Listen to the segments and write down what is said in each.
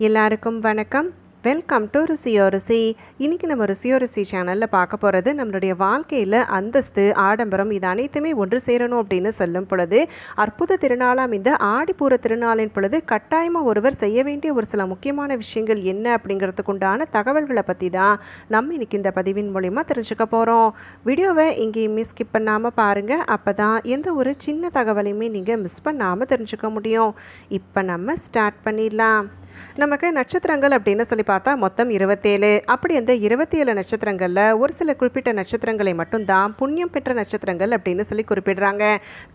எல்லாருக்கும் வணக்கம். Welcome to ருசியோ ருசி. இன்றைக்கி நம்ம ருசியோ ருசி சேனலில் பார்க்க போகிறது நம்மளுடைய வாழ்க்கையில் அந்தஸ்து ஆடம்பரம் இது அனைத்துமே ஒன்று சேரணும் அப்படின்னு சொல்லும் பொழுது அற்புத திருநாளாம் இந்த ஆடிப்பூர திருநாளின் பொழுது கட்டாயமாக ஒருவர் செய்ய வேண்டிய ஒரு சில முக்கியமான விஷயங்கள் என்ன அப்படிங்கிறதுக்கு உண்டான தகவல்களை பற்றி தான் நம்ம இன்னைக்கு இந்த பதிவின் மூலிமா தெரிஞ்சுக்க போகிறோம் வீடியோவை எங்கேயுமே ஸ்கிப் பண்ணாமல் பாருங்கள் அப்போ தான் எந்த ஒரு சின்ன தகவலையுமே நீங்கள் மிஸ் பண்ணாமல் தெரிஞ்சுக்க முடியும். இப்போ நம்ம ஸ்டார்ட் பண்ணிடலாம். நமக்கு நட்சத்திரங்கள் அப்படின்னு சொல்லி பார்த்தா மொத்தம் இருபத்தேழு. அப்படி அந்த இருபத்தி ஏழு நட்சத்திரங்களில் ஒரு சில குறிப்பிட்ட நட்சத்திரங்களை மட்டும்தான் புண்ணியம் பெற்ற நட்சத்திரங்கள் அப்படின்னு சொல்லி குறிப்பிடுறாங்க.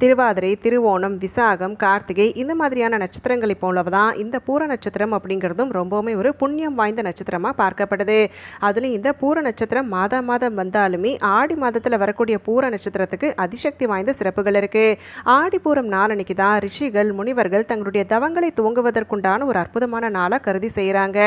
திருவாதிரை திருவோணம் விசாகம் கார்த்திகை இந்த மாதிரியான நட்சத்திரங்களை போலவே தான் இந்த பூர நட்சத்திரம் அப்படிங்கிறதும் ரொம்பவுமே ஒரு புண்ணியம் வாய்ந்த நட்சத்திரமாக பார்க்கப்படுது. அதுலேயும் இந்த பூர நட்சத்திரம் மாதா மாதம் வந்தாலுமே ஆடி மாதத்தில் வரக்கூடிய பூர நட்சத்திரத்துக்கு அதிசக்தி வாய்ந்த சிறப்புகள் இருக்குது ஆடி பூரம் நாளன்னைக்கு தான் ரிஷிகள் முனிவர்கள் தங்களுடைய தவங்களை துவங்குவதற்குண்டான ஒரு அற்புதமான நாளாக கருதி செய்கிறாங்க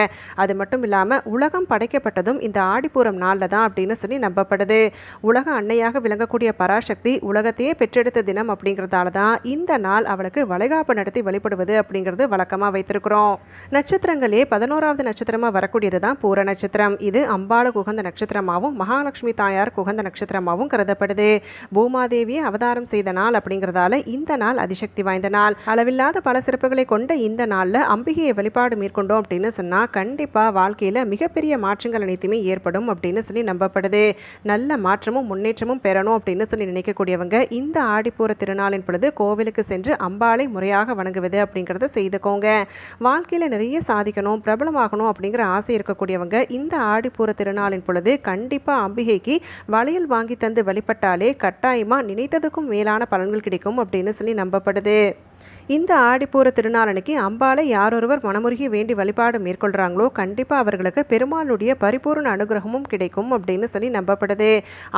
அது மட்டும் இல்லாமல் உலகம் படைக்கப்பட்டதும் இந்த ஆடிப்பூரம் நாளில் தான் அப்படின்னு சொல்லி நம்பப்படுது. உலக அன்னையாக விளங்கக்கூடிய பராசக்தி உலகத்தையே பெற்றெடுத்த தினம் அப்படிங்கிறதால தான் இந்த நாள் அவளுக்கு வளைகாப்பு நடத்தி வழிபடுவது அப்படிங்கிறது வழக்கமாக வைத்திருக்கிறோம். நட்சத்திரங்களே பதினோராவது நட்சத்திரமாக வரக்கூடியது தான் பூர நட்சத்திரம். இது அம்பாளுக்கு உகந்த நட்சத்திரமாகவும் மகாலட்சுமி தாயார் உகந்த நட்சத்திரமாகவும் கருதப்படுது. பூமாதேவியை அவதாரம் செய்த நாள் அப்படிங்கிறதால இந்த நாள் அதிசக்தி வாய்ந்த நாள். அளவில்லாத பல சிறப்புகளை கொண்ட இந்த நாளில் அம்பிகையை வழிபாடு மேற்கொண்டோம் அப்படின்னு சொன்னால் கண்டிப்பாக வாழ்க்கையில் மிகப்பெரிய மாற்றங்கள் அனைத்துமே ஏற்படும் அப்படின்னு சொல்லி நம்பப்படுது. நல்ல மாற்றமும் முன்னேற்றமும் பெறணும் அப்படின்னு சொல்லி நினைக்கக்கூடியவங்க இந்த ஆடிப்பூர திருநாளின் பொழுது கோவிலுக்கு சென்று அம்பாளை முறையாக வணங்குவது அப்படிங்கிறத செய்துக்கோங்க. வாழ்க்கையில் நிறைய சாதிக்கணும் பிரபலமாகணும் அப்படிங்கிற ஆசை இருக்கக்கூடியவங்க இந்த ஆடிப்பூர திருநாளின் பொழுது கண்டிப்பாக அம்பிகைக்கு வளையல் வாங்கி தந்து வழிபட்டாலே கட்டாயமாக நினைத்ததுக்கும் மேலான பலன்கள் கிடைக்கும் அப்படின்னு சொல்லி நம்பப்படுது. இந்த ஆடிப்பூர திருநாளன்னைக்கு அம்பாளை யாரொருவர் மனமுருகி வேண்டி வழிபாடு மேற்கொள்கிறாங்களோ கண்டிப்பாக அவர்களுக்கு பெருமாளுடைய பரிபூர்ண அனுகிரகமும் கிடைக்கும் அப்படின்னு சொல்லி நம்பப்படுது.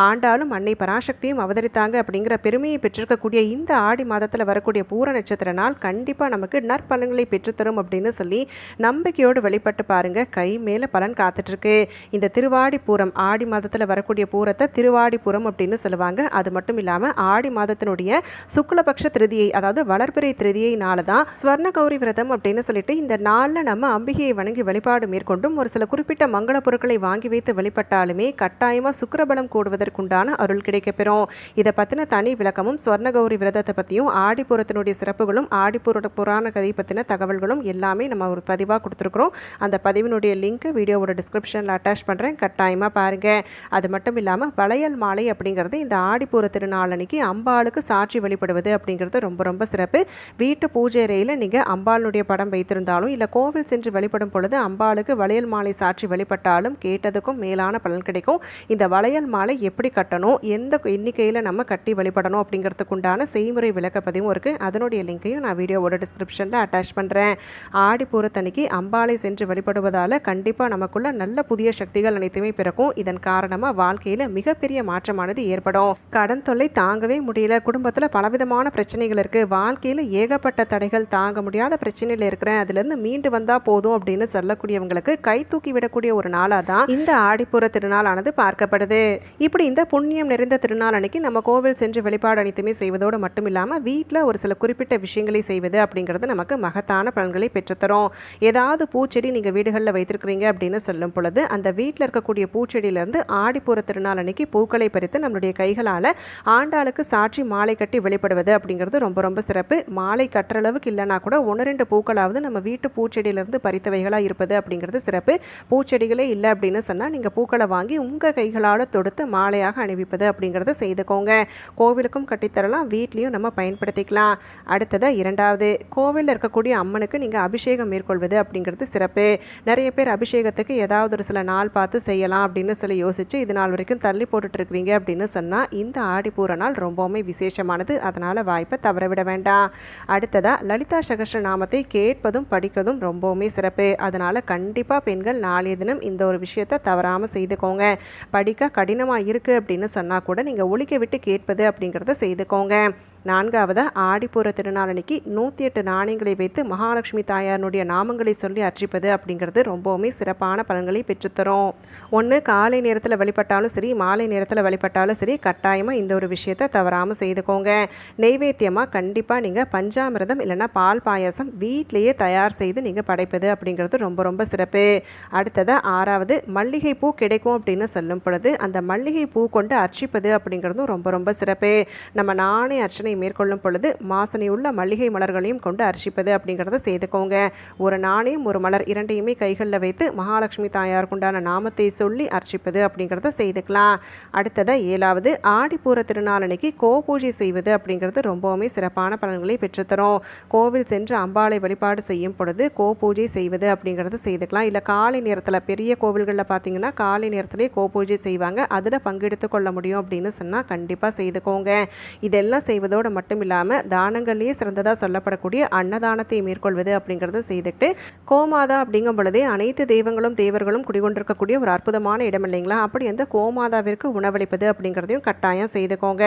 ஆண்டாலும் அன்னை பராசக்தியும் அவதரித்தாங்க அப்படிங்கிற பெருமையை பெற்றிருக்கக்கூடிய இந்த ஆடி மாதத்தில் வரக்கூடிய பூர நட்சத்திர நாள் கண்டிப்பாக நமக்கு நற்பலன்களை பெற்றுத்தரும் அப்படின்னு சொல்லி நம்பிக்கையோடு வழிபட்டு பாருங்க. கை மேலே பலன் காத்துட்ருக்கு. இந்த திருவாடி பூரம் ஆடி மாதத்தில் வரக்கூடிய பூரத்தை திருவாடிபுரம் அப்படின்னு சொல்லுவாங்க. அது மட்டும் இல்லாமல் ஆடி மாதத்தினுடைய சுக்லபக்ஷ திருதியை அதாவது வளர்பிறை திருதியை நாள தான் ஸ்வர்ண கௌரி விரதம் அப்படின்னு சொல்லிட்டு இந்த நாளில் நம்ம அம்பிகையை வணங்கி வழிபாடு மேற்கொண்டும் ஒரு சில குறிப்பிட்ட மங்கள பொருட்களை வாங்கி வைத்து வழிபட்டாலுமே கட்டாயமாக சுக்கிரபலம் கூடுவதற்குண்டான அருள் கிடைக்கப்பெறும். இதை பற்றின தனி விளக்கமும் ஸ்வர்ண கௌரி விரதத்தை பற்றியும் ஆடிப்புறத்தினுடைய சிறப்புகளும் ஆடிப்புற புராண கதை பற்றின தகவல்களும் எல்லாமே நம்ம ஒரு பதிவாக கொடுத்துருக்குறோம். அந்த பதிவினுடைய லிங்க் வீடியோவோட டிஸ்கிரிப்ஷனில் அட்டாச் பண்ணுறேன் கட்டாயமாக பாருங்கள் அது மட்டும் இல்லாமல் வளையல் மாலை அப்படிங்கிறது இந்த ஆடிப்பூர திருநாளன்னைக்கு அம்பாளுக்கு சாட்சி வழிபடுவது அப்படிங்கிறது ரொம்ப ரொம்ப சிறப்பு. வீட்டு பூஜை அறையில் நீங்கள் அம்பாளுடைய படம் வைத்திருந்தாலும் இல்லை கோவில் சென்று வழிபடும் பொழுது அம்பாளுக்கு வளையல் மாலை சாற்றி வழிபட்டாலும் கேட்டதுக்கும் மேலான பலன் கிடைக்கும். இந்த வளையல் மாலை எப்படி கட்டணும்? எந்த எண்ணிக்கையில் நம்ம கட்டி வழிபடணும் அப்படிங்கிறதுக்கு உண்டான செய்முறை விளக்கப்பதிவும் இருக்குது அதனுடைய லிங்க்கையும் நான் வீடியோவோட டிஸ்கிரிப்ஷனில் அட்டாச் பண்ணுறேன் ஆடி பூரத்தன்னைக்கு அம்பாளை சென்று வழிபடுவதால் கண்டிப்பாக நமக்குள்ள நல்ல புதிய சக்திகள் அனைத்துமே பிறக்கும். இதன் காரணமாக வாழ்க்கையில் மிகப்பெரிய மாற்றமானது ஏற்படும். கடன் தொல்லை தாங்கவே முடியல. குடும்பத்தில் பலவிதமான பிரச்சனைகள் இருக்குது வாழ்க்கையில் ஏகப்பட்ட தடைகள் தாங்க முடியாத பிரச்சனையில் இருக்கிறேன். அதுலேருந்து மீண்டு வந்தால் போதும் அப்படின்னு சொல்லக்கூடியவங்களுக்கு கை தூக்கி விடக்கூடிய ஒரு நாளாக தான் இந்த ஆடிப்புற திருநாளானது பார்க்கப்படுது. இப்படி இந்த புண்ணியம் நிறைந்த திருநாள் அன்னைக்கு நம்ம கோவில் சென்று வழிபாடு அனைத்துமே செய்வதோடு மட்டும் இல்லாமல் வீட்டில் ஒரு சில குறிப்பிட்ட விஷயங்களை செய்வது அப்படிங்கிறது நமக்கு மகத்தான பலன்களை பெற்றுத்தரும். ஏதாவது பூச்செடி நீங்கள் வீடுகளில் வைத்திருக்கிறீங்க அப்படின்னு சொல்லும் பொழுது அந்த வீட்டில் இருக்கக்கூடிய பூச்செடியிலேருந்து ஆடிப்புற திருநாள் அன்னைக்கு பூக்களை பறித்து நம்மளுடைய கைகளால் ஆண்டாளுக்கு சாட்சி மாலை கட்டி வெளிப்படுவது அப்படிங்கிறது ரொம்ப ரொம்ப சிறப்பு. மாலை கட்டுற அளவுக்கு இல்லைனா கூட ஒன்று ரெண்டு பூக்களாவது நம்ம வீட்டு பூச்செடியிலேருந்து பறித்தவைகளாக இருப்பது அப்படிங்கிறது சிறப்பு. பூச்செடிகளே இல்லை அப்படின்னு சொன்னால் நீங்கள் பூக்களை வாங்கி உங்கள் கைகளால் தொடுத்து மாலையாக அணிவிப்பது அப்படிங்கிறத செய்துக்கோங்க. கோவிலுக்கும் கட்டித்தரலாம் வீட்லேயும் நம்ம பயன்படுத்திக்கலாம். அடுத்ததாக இரண்டாவது கோவிலில் இருக்கக்கூடிய அம்மனுக்கு நீங்கள் அபிஷேகம் மேற்கொள்வது அப்படிங்கிறது சிறப்பு. நிறைய பேர் அபிஷேகத்துக்கு ஏதாவது ஒரு சில நாள் பார்த்து செய்யலாம் அப்படின்னு சொல்லி யோசிச்சு இது நாள் வரைக்கும் தள்ளி போட்டுட்டு இருக்கிறீங்க அப்படின்னு சொன்னால் இந்த ஆடிப்பூர நாள் ரொம்பவுமே விசேஷமானது. அதனால் வாய்ப்பை தவற விட வேண்டாம். அடுத்ததாக லலிதா சகசிரநாமத்தை கேட்பதும் படிக்கிறதும் ரொம்பவுமே சிறப்பு. அதனால் கண்டிப்பாக பெண்கள் நாளைய தினம் இந்த ஒரு விஷயத்தை தவறாமல் செய்துக்கோங்க. படிக்க கடினமாக இருக்குது அப்படின்னு சொன்னால் கூட நீங்கள் ஒழிக்க விட்டு கேட்பது அப்படிங்கிறத செய்துக்கோங்க. நான்காவது ஆடிப்பூர திருநாளன்னைக்கு நூற்றி எட்டு நாணயங்களை வைத்து மகாலட்சுமி தாயாருடைய நாமங்களை சொல்லி அர்ச்சிப்பது அப்படிங்கிறது ரொம்பவுமே சிறப்பான பலன்களை பெற்றுத்தரும். ஒன்று காலை நேரத்தில் வழிபட்டாலும் சரி மாலை நேரத்தில் வழிபட்டாலும் சரி கட்டாயமாக இந்த ஒரு விஷயத்தை தவறாமல் செய்துக்கோங்க. நெய்வேத்தியமாக கண்டிப்பாக நீங்கள் பஞ்சாமிரதம் இல்லைன்னா பால் பாயாசம் வீட்டிலேயே தயார் செய்து நீங்கள் படைப்பது அப்படிங்கிறது ரொம்ப ரொம்ப சிறப்பு. அடுத்ததாக ஆறாவது மல்லிகை பூ கிடைக்கும் அப்படின்னு சொல்லும் பொழுது அந்த மல்லிகை பூ கொண்டு அர்ச்சிப்பது அப்படிங்கிறதும் ரொம்ப ரொம்ப சிறப்பு. நம்ம நானே அர்ச்சனை மேற்கொள்ளும் பொழுது மாசனை உள்ள மல்லிகை மலர்களையும் கொண்டு அர்ச்சிப்பது அப்படிங்கிறத செய்துக்கோங்க. ஒரு நாணயம் ஒரு மலர் இரண்டையுமே கைகளில் வைத்து மகாலட்சுமி தாயாருக்குண்டான நாமத்தை சொல்லி அர்ச்சிப்பது அப்படிங்கிறத செய்துக்கலாம். அடுத்ததாக ஏழாவது ஆடிப்பூர திருநாளன்னைக்கு கோ பூஜை செய்வது அப்படிங்கிறது ரொம்பவுமே சிறப்பான பலன்களை பெற்றுத்தரும். கோவில் சென்று அம்பாளை வழிபாடு செய்யும் பொழுது கோ பூஜை செய்வது அப்படிங்கிறது செய்துக்கலாம். இல்லை காலை நேரத்தில் பெரிய கோவில்களில் பார்த்தீங்கன்னா காலை நேரத்திலே கோ பூஜை செய்வாங்க. அதில் பங்கெடுத்து கொள்ள முடியும் அப்படின்னு சொன்னால் கண்டிப்பாக செய்துக்கோங்க. இதெல்லாம் செய்வதோடு மட்டும் இல்லாமல் தானங்கள்லேயே சிறந்ததாக சொல்லப்படக்கூடிய அன்னதானத்தை மேற்கொள்வது அப்படிங்கிறத செய்துட்டு கோமாதா அப்படிங்கும் பொழுதே அனைத்து தெய்வங்களும் தேவர்களும் குடிகொண்டிருக்கக்கூடிய ஒரு அற்புதமான இடம் இல்லைங்களா? அப்படி அந்த கோமாதாவிற்கு உணவளிப்பது அப்படிங்கிறதையும் கட்டாயம் செய்துக்கோங்க.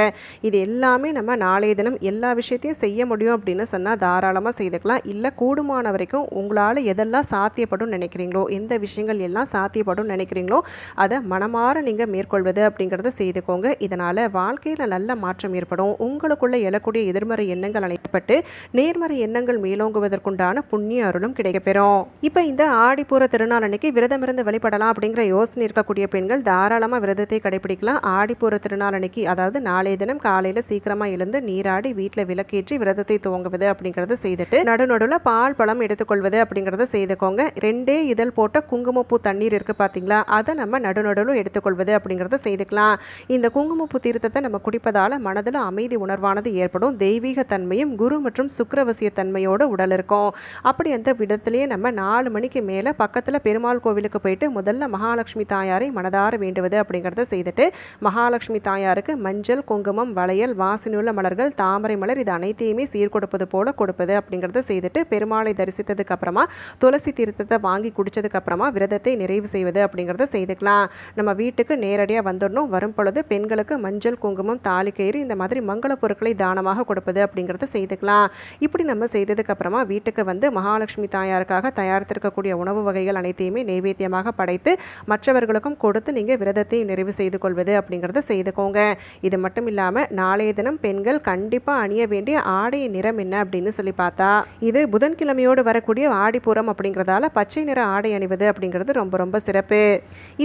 இது எல்லாமே நம்ம நாளைய தினம் எல்லா விஷயத்தையும் செய்ய முடியும் அப்படின்னு சொன்னால் தாராளமாக செய்துக்கலாம். இல்லை கூடுமான வரைக்கும் உங்களால் எதெல்லாம் சாத்தியப்படும் நினைக்கிறீங்களோ எந்த விஷயங்கள் எல்லாம் சாத்தியப்படும் நினைக்கிறீங்களோ அதை மனமாற நீங்கள் மேற்கொள்வது அப்படிங்கிறத செய்துக்கோங்க. இதனால் வாழ்க்கையில் நல்ல மாற்றம் ஏற்படும். உங்களுக்குள்ள எழக்கூடிய எதிர்மறை எண்ணங்கள் அணைக்கப்பட்டு நேர்மறை எண்ணங்கள் மேலோங்குவதற்குண்டான புண்ணிய அருளும் கிடைக்கப்பெறும். இப்போ இந்த ஆடிப்பூர திருநாள் அன்னைக்கு விரதம் இருந்து வழிபடலாம் அப்படிங்கிற யோசனை இருக்கக்கூடிய பெண்கள் தாராளமாக விரதத்தை கடைபிடிக்கலாம். ஆடிப்பூர திருநாள் அன்னைக்கு அதாவது நாளைய தினம் காலையில் சீக்கிரமாக எழுந்து நீராடி வீட்டில் விளக்கேற்றி விரதத்தை துவங்குவது அப்படிங்கிறத செய்துட்டு நடுநடுவில் பால் பழம் எடுத்துக்கொள்வது அப்படிங்கிறத செய்துக்கோங்க. ரெண்டே இதழ் போட்ட குங்குமப்பூ தண்ணீர் இருக்குது பார்த்தீங்களா அதை நம்ம நடுநடுவில் எடுத்துக்கொள்வது அப்படிங்கிறத செய்துக்கலாம். இந்த குங்குமப்பூ தீர்த்தத்தை நம்ம குடிப்பதால் மனதில் அமைதி உணர்வானது ஏற்படும் தெய்வீக தன்மையும் குரு மற்றும் சுக்கரவசிய தன்மையோட உடல் இருக்கும். அப்படி அந்த விதத்திலேயே நம்ம நாலு மணிக்கு மேலே பக்கத்தில் பெருமாள் கோவிலுக்கு போயிட்டு முதல்ல மகாலட்சுமி தாயாரை மனதார வேண்டுவது அப்படிங்கிறத செய்துட்டு மகாலட்சுமி தாயாருக்கு மஞ்சள் குங்குமம் வளையல் வாசனையுள்ள மலர்கள் தாமரை மலர் இது அனைத்தையுமே சீர்கொடுப்பது போல கொடுப்பது அப்படிங்கிறத செய்துட்டு பெருமாளை தரிசித்ததுக்கு அப்புறமா துளசி தீர்த்தத்தை வாங்கி குடிச்சதுக்கு அப்புறமா விரதத்தை நிறைவு செய்வது அப்படிங்கிறத செய்துக்கலாம். நம்ம வீட்டுக்கு நேரடியாக வந்துடணும். வரும் பொழுது பெண்களுக்கு மஞ்சள் குங்குமம் தாலிக்கயிறு இந்த மாதிரி மங்கள பொருட்களை தானமாக கொடுப்பது அப்படிங்கிறத செய்துக்கலாம். இப்படி நம்ம செய்ததுக்கு அப்புறமா வீட்டுக்கு வந்து மகாலட்சுமி தாயாருக்காக தயாரித்திருக்கக்கூடிய உணவு வகைகள் அனைத்தையுமே நைவேத்தியமாக படைத்து மற்றவர்களுக்கும் கொடுத்து நீங்கள் விரதத்தை நிறைவு செய்து கொள்வது அப்படிங்கிறத செய்துக்கோங்க. இது மட்டும் இல்லாமல் நாளைய தினம் பெண்கள் கண்டிப்பாக அணிய வேண்டிய ஆடையின் நிறம் என்ன அப்படின்னு சொல்லி பார்த்தா இது புதன்கிழமையோடு வரக்கூடிய ஆடிப்புறம் அப்படிங்கிறதால பச்சை நிற ஆடை அணிவது அப்படிங்கிறது ரொம்ப ரொம்ப சிறப்பு.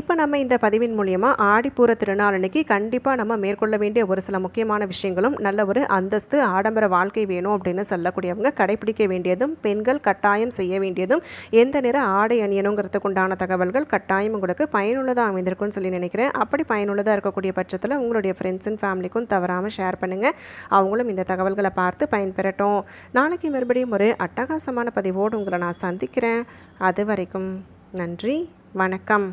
இப்போ நம்ம இந்த பதிவின் மூலியமாக ஆடிப்பூர திருநாள் அன்னைக்கு கண்டிப்பாக நம்ம மேற்கொள்ள வேண்டிய ஒரு சில முக்கியமான விஷயங்களும் நல்ல ஒரு அந்தஸ்து ஆடம்பர வாழ்க்கை வேணும் அப்படின்னு சொல்லக்கூடியவங்க கடைபிடிக்க வேண்டியதும் பெண்கள் கட்டாயம் செய்ய வேண்டியதும் எந்த நிற ஆடை அணியணுங்கிறதுக்கு உண்டான தகவல்கள் கட்டாயம் உங்களுக்கு பயனுள்ளதாக அமைந்திருக்கும்னு சொல்லி நினைக்கிறேன். அப்படி பயனுள்ளதாக இருக்கக்கூடிய பட்சத்தில் உங்களுடைய ஃப்ரெண்ட்ஸ் அண்ட் ஃபேமிலிக்கும் தவறாமல் ஷேர் பண்ணுங்கள் அவங்களும் இந்த தகவல்களை பார்த்து பயன்பெறட்டும். நாளைக்கு மறுபடியும் ஒரு அட்டகாசமான பதிவோடு உங்களை நான் சந்திக்கிறேன். அது வரைக்கும் நன்றி வணக்கம்.